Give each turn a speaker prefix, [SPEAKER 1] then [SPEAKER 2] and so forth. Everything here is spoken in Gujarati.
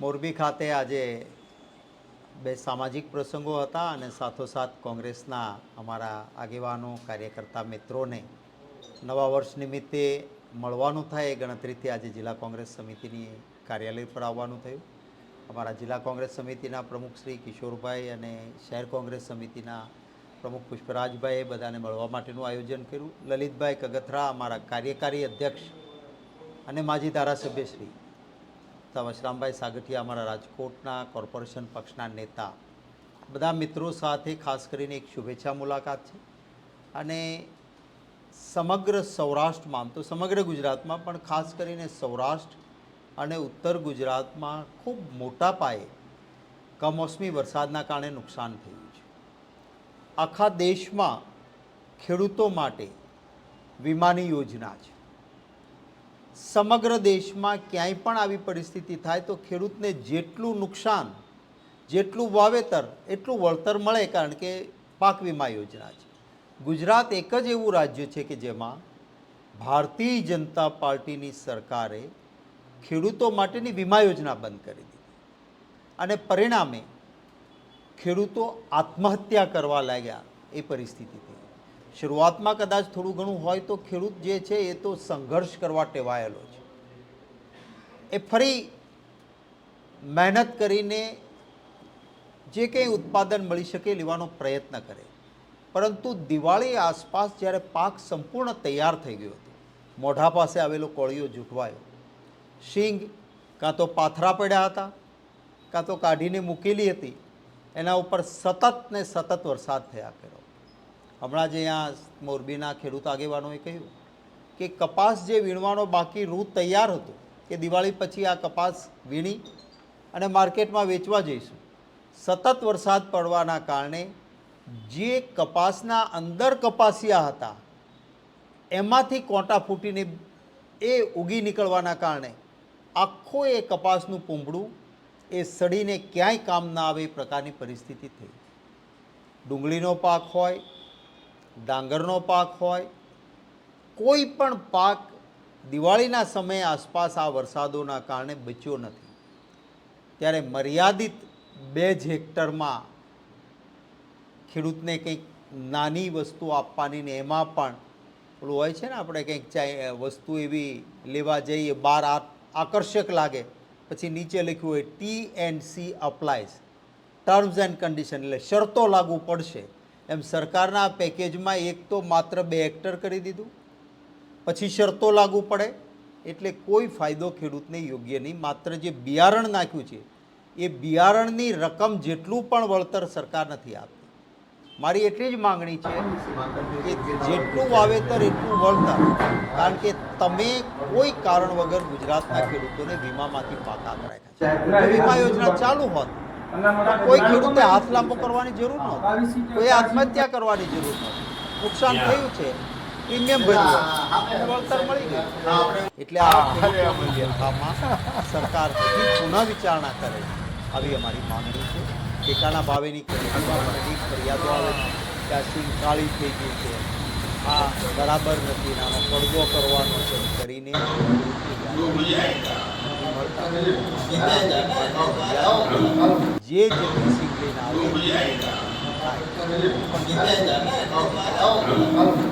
[SPEAKER 1] મોરબી ખાતે આજે બે સામાજિક પ્રસંગો હતા અને સાથોસાથ કોંગ્રેસના અમારા આગેવાનો, કાર્યકર્તા મિત્રોને નવા વર્ષ નિમિત્તે મળવાનું થાય એ ગણતરીથી આજે જિલ્લા કોંગ્રેસ સમિતિની કાર્યાલય પર આવવાનું થયું. અમારા જિલ્લા કોંગ્રેસ સમિતિના પ્રમુખ શ્રી કિશોરભાઈ અને શહેર કોંગ્રેસ સમિતિના પ્રમુખ પુષ્પરાજભાઈએ બધાને મળવા માટેનું આયોજન કર્યું. લલિતભાઈ કગથરા, અમારા કાર્યકારી અધ્યક્ષ અને માજી ધારાસભ્ય શ્રી સાગઠિયા અમારા રાજકોટના કોર્પોરેશન પક્ષના નેતા. બધા મિત્રો સાથે ખાસ કરીને એક શુભેચ્છા મુલાકાત છે. અને સમગ્ર સૌરાષ્ટ્રમાં આમ તો સમગ્ર ગુજરાતમાં, પણ ખાસ કરીને સૌરાષ્ટ્ર અને ઉત્તર ગુજરાતમાં ખૂબ મોટા પાયે કમોસમી વરસાદના કારણે નુકસાન થયું છે. આખા દેશમાં ખેડૂતો માટે વીમાની યોજના છે. સમગ્ર દેશમાં ક્યાંય પણ આવી પરિસ્થિતિ થાય તો ખેડૂતને જેટલું નુકસાન, જેટલું વાવેતર, એટલું વળતર મળે કારણ કે પાક વીમા યોજના છે. ગુજરાત એક જ એવું રાજ્ય છે કે જેમાં ભારતીય જનતા પાર્ટીની સરકારે ખેડૂતો માટેની વીમા યોજના બંધ કરી દીધી અને પરિણામે ખેડૂતો આત્મહત્યા કરવા લાગ્યા એ પરિસ્થિતિ થઈ. શરૂઆતમાં કદાચ થોડું ઘણું હોય તો ખેડૂત જે છે એ તો સંઘર્ષ કરવા ટેવાયેલો છે. એ ફરી મહેનત કરીને જે કંઈ ઉત્પાદન મળી શકે લેવાનો પ્રયત્ન કરે. પરંતુ દિવાળી આસપાસ જ્યારે પાક સંપૂર્ણ તૈયાર થઈ ગયો હતો, મોઢા પાસે આવેલો કોળિયો જૂઠવાયો શીંગ કાં તો પાથરા પડ્યા હતા, કાં તો કાઢીને મૂકેલી હતી, એના ઉપર સતત ને સતત વરસાદ થયા કર્યો. હમણાં જે અહીંયા મોરબીના ખેડૂત આગેવાનોએ કહ્યું કે કપાસ જે વીણવાનો બાકી રૂ તૈયાર હતો કે દિવાળી પછી આ કપાસ વીણી અને માર્કેટમાં વેચવા જઈશું. સતત વરસાદ પડવાના કારણે જે કપાસના અંદર કપાસિયા હતા, એમાંથી કોંટા ફૂટીને એ ઉગી નીકળવાના કારણે આખો એ કપાસનું પૂંબડું એ સડીને ક્યાંય કામ ના આવે એ પ્રકારની પરિસ્થિતિ થઈ. ડુંગળીનો પાક હોય ડાંગરનો પાક હોય, કોઈ પણ પાક દિવાળીના સમયે આસપાસ આ વરસાદોના કારણે બચ્યો નથી. ત્યારે મર્યાદિત બે જ હેક્ટરમાં ખેડૂતને કંઈક નાની વસ્તુ આપવાની ને એમાં પણ પેલું હોય છે ને આપણે કંઈક વસ્તુ એવી લેવા જઈએ બહાર આ, આકર્ષક લાગે, પછી નીચે લખ્યું હોય T and C applies terms and condition એટલે શરતો લાગુ પડશે. એમ સરકારના પેકેજમાં એક તો માત્ર બે હેક્ટર કરી દીધું. પછી શરતો લાગુ પડે, એટલે કોઈ ફાયદો ખેડૂતને યોગ્ય નહીં. માત્ર જે બિયારણ નાખ્યું છે, એ બિયારણની રકમ જેટલું પણ વળતર સરકાર નથી આપતી. મારી એટલી જ માંગણી છે કે જેટલું વાવેતર, એટલું વળતર. કારણ કે તમે કોઈ કારણ વગર ગુજરાતના ખેડૂતોને વીમામાંથી પાકા છે. વીમા યોજના ચાલુ હોત કોઈ ખેડૂતે હાથ લાંબો કરવાની જરૂર નહોતી. કોઈ આત્મહત્યા કરવાની જરૂર નહોતી. નુકસાન થયું છે. પ્રીમિયમ ભર્યું વળતર મળી ગયું. એટલે આ સરકાર પુનઃ વિચારણા કરે આવી અમારી માંગણી છે. ટેકાના ભાવેની ફરિયાદો આવે છે. કે આ સિંગ કાળી થઈ ગઈ છે. આ બરાબર નથી. આનો પડદો કરવાનો છે. કરીને કરીને જે જેટલી સિંગ લઈને